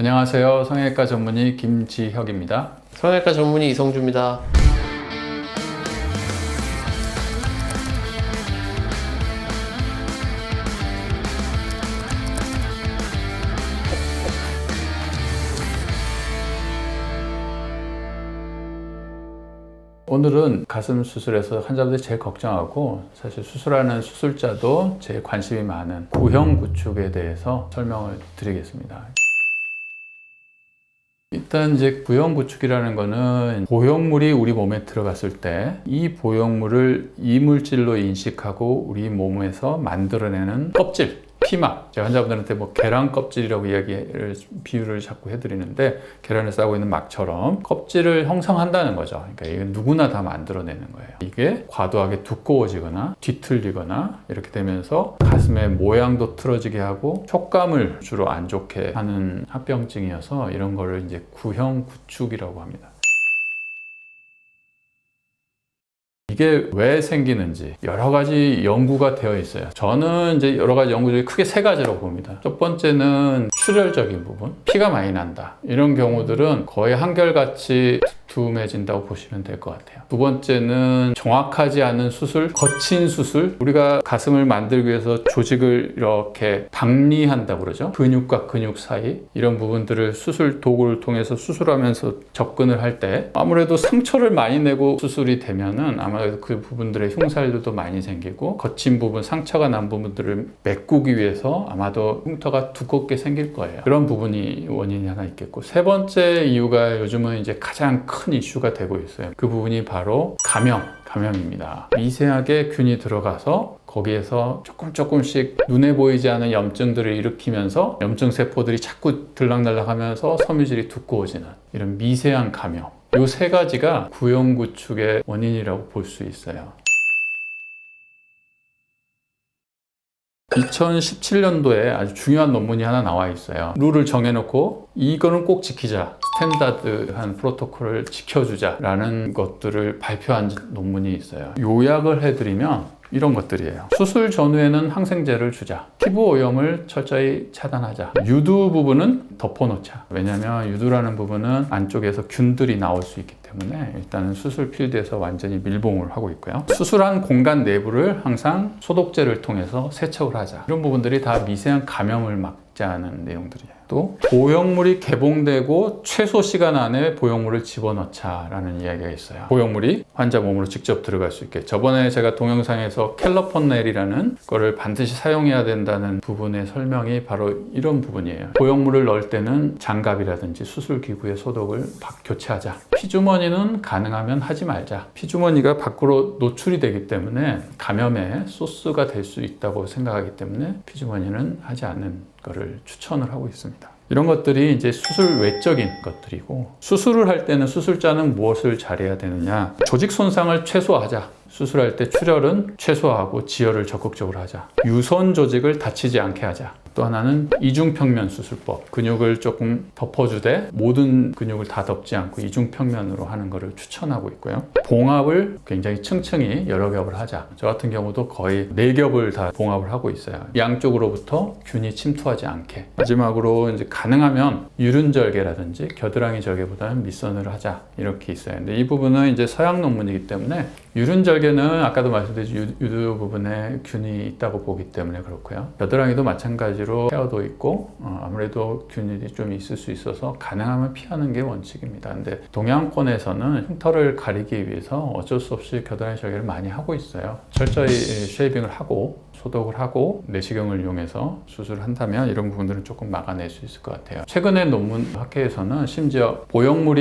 안녕하세요. 성형외과 전문의 김지혁입니다. 성형외과 전문의 이성주입니다. 오늘은 가슴 수술에서 환자분들이 제일 걱정하고 사실 수술하는 수술자도 제일 관심이 많은 구형 구축에 대해서 설명을 드리겠습니다. 일단 이제 구형 구축이라는 거는 보형물이 우리 몸에 들어갔을 때 이 보형물을 이물질로 인식하고 우리 몸에서 만들어내는 껍질 피막 제가 환자분들한테 뭐 계란 껍질이라고 이야기를 비유를 자꾸 해드리는데 계란을 싸고 있는 막처럼 껍질을 형성한다는 거죠. 그러니까 이건 누구나 다 만들어내는 거예요. 이게 과도하게 두꺼워지거나 뒤틀리거나 이렇게 되면서 가슴의 모양도 틀어지게 하고 촉감을 주로 안 좋게 하는 합병증이어서 이런 거를 이제 구형 구축이라고 합니다. 이게 왜 생기는지 여러 가지 연구가 되어 있어요. 저는 이제 여러 가지 연구 중에 크게 세 가지로 봅니다. 첫 번째는 출혈적인 부분, 피가 많이 난다. 이런 경우들은 거의 한결같이 두툼해진다고 보시면 될 것 같아요. 두 번째는 정확하지 않은 수술, 거친 수술. 우리가 가슴을 만들기 위해서 조직을 이렇게 박리한다고 그러죠. 근육과 근육 사이 이런 부분들을 수술 도구를 통해서 수술하면서 접근을 할 때 아무래도 상처를 많이 내고 수술이 되면은 아마 도그 부분들의 흉살들도 많이 생기고 거친 부분, 상처가 난 부분들을 메꾸기 위해서 아마도 흉터가 두껍게 생길 거예요. 그런 부분이 원인이 하나 있겠고 세 번째 이유가 요즘은 이제 가장 큰 이슈가 되고 있어요. 그 부분이 바로 감염, 감염입니다. 미세하게 균이 들어가서 거기에서 조금 조금씩 눈에 보이지 않은 염증들을 일으키면서 염증 세포들이 자꾸 들락날락하면서 섬유질이 두꺼워지는 이런 미세한 감염. 이 세 가지가 구형 구축의 원인이라고 볼 수 있어요. 2017년도에 아주 중요한 논문이 하나 나와 있어요. 룰을 정해놓고 이거는 꼭 지키자. 스탠다드한 프로토콜을 지켜주자라는 것들을 발표한 논문이 있어요. 요약을 해드리면 이런 것들이에요. 수술 전후에는 항생제를 주자. 피부 오염을 철저히 차단하자. 유두 부분은 덮어놓자. 왜냐하면 유두라는 부분은 안쪽에서 균들이 나올 수 있기 때문에 일단은 수술 필드에서 완전히 밀봉을 하고 있고요. 수술한 공간 내부를 항상 소독제를 통해서 세척을 하자. 이런 부분들이 다 미세한 감염을 막 자는 내용들이에요. 또 보형물이 개봉되고 최소 시간 안에 보형물을 집어넣자라는 이야기가 있어요. 보형물이 환자 몸으로 직접 들어갈 수 있게. 저번에 제가 동영상에서 캘러펀넬이라는 거를 반드시 사용해야 된다는 부분의 설명이 바로 이런 부분이에요. 보형물을 넣을 때는 장갑이라든지 수술 기구의 소독을 교체하자. 피주머니는 가능하면 하지 말자. 피주머니가 밖으로 노출이 되기 때문에 감염의 소스가 될 수 있다고 생각하기 때문에 피주머니는 하지 않는 거를 추천을 하고 있습니다. 이런 것들이 이제 수술 외적인 것들이고 수술을 할 때는 수술자는 무엇을 잘해야 되느냐 조직 손상을 최소화하자 수술할 때 출혈은 최소화하고 지혈을 적극적으로 하자. 유선 조직을 다치지 않게 하자. 또 하나는 이중평면 수술법. 근육을 조금 덮어주되 모든 근육을 다 덮지 않고 이중평면으로 하는 것을 추천하고 있고요. 봉합을 굉장히 층층이 여러 겹을 하자. 저 같은 경우도 거의 네 겹을 다 봉합을 하고 있어요. 양쪽으로부터 균이 침투하지 않게. 마지막으로 이제 가능하면 유륜절개라든지 겨드랑이 절개보다는 밑선을 하자. 이렇게 있어요. 근데 이 부분은 이제 서양 논문이기 때문에 유륜절개는 아까도 유- 유두 부분에 균이 있다고 보기 때문에 그렇고요. 겨드랑이도 마찬가지로 헤어도 있고 어, 아무래도 균이 좀 있을 수 있어서 가능하면 피하는 게 원칙입니다. 근데 동양권에서는 흉터를 가리기 위해서 어쩔 수 없이 겨드랑이 절개를 많이 하고 있어요. 철저히 쉐이빙을 하고 소독을 하고 내시경을 이용해서 수술을 한다면 이런 부분들은 조금 막아낼 수 있을 것 같아요. 최근에 논문 학회에서는 심지어 보형물이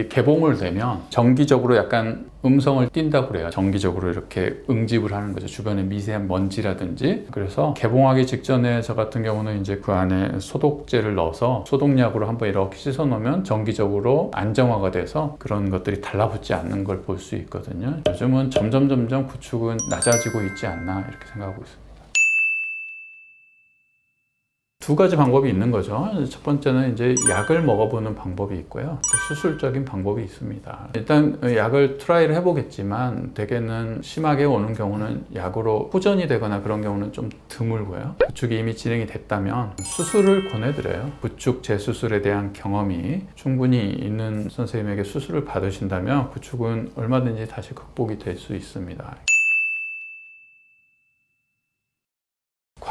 이 개봉을 되면 정기적으로 약간 음성을 띈다고 그래요. 정기적으로 이렇게 응집을 하는 거죠. 주변에 미세한 먼지라든지. 그래서 개봉하기 직전에 저 같은 경우는 이제 그 안에 소독제를 넣어서 소독약으로 한번 이렇게 씻어 놓으면 정기적으로 안정화가 돼서 그런 것들이 달라붙지 않는 걸 볼 수 있거든요. 요즘은 점점 점점 구축은 낮아지고 있지 않나 이렇게 생각하고 있습니다. 두 가지 방법이 있는 거죠. 첫 번째는 이제 약을 먹어보는 방법이 있고요. 또 수술적인 방법이 있습니다. 일단 약을 트라이를 해보겠지만 대개는 심하게 오는 경우는 약으로 후전이 되거나 그런 경우는 좀 드물고요. 구축이 이미 진행이 됐다면 수술을 권해드려요. 구축 재수술에 대한 경험이 충분히 있는 선생님에게 수술을 받으신다면 구축은 얼마든지 다시 극복이 될 수 있습니다.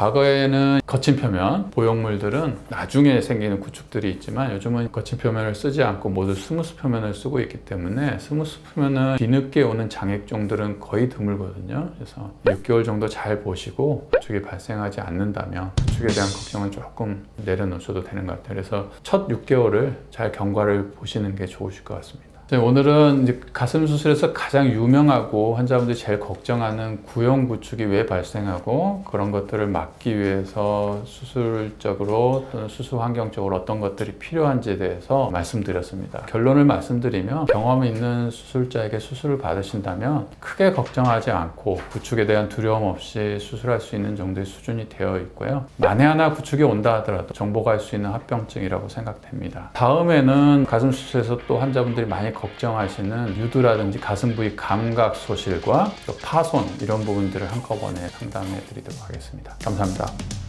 과거에는 거친 표면, 보형물들은 나중에 생기는 구축들이 있지만 요즘은 거친 표면을 쓰지 않고 모두 스무스 표면을 쓰고 있기 때문에 스무스 표면은 뒤늦게 오는 장액종들은 거의 드물거든요. 그래서 6개월 정도 잘 보시고 구축이 발생하지 않는다면 구축에 대한 걱정은 조금 내려놓으셔도 되는 것 같아요. 그래서 첫 6개월을 잘 경과를 보시는 게 좋으실 것 같습니다. 네, 오늘은 가슴 수술에서 가장 유명하고 환자분들이 제일 걱정하는 구형 구축이 왜 발생하고 그런 것들을 막기 위해서 수술적으로 또는 수술 환경적으로 어떤 것들이 필요한지에 대해서 말씀드렸습니다. 결론을 말씀드리면 경험 있는 수술자에게 수술을 받으신다면 크게 걱정하지 않고 구축에 대한 두려움 없이 수술할 수 있는 정도의 수준이 되어 있고요. 만에 하나 구축이 온다 하더라도 정복할 수 있는 합병증이라고 생각됩니다. 다음에는 가슴 수술에서 또 환자분들이 많이 걱정하시는 유두라든지 가슴 부위 감각 소실과 또 파손 이런 부분들을 한꺼번에 상담해 드리도록 하겠습니다. 감사합니다.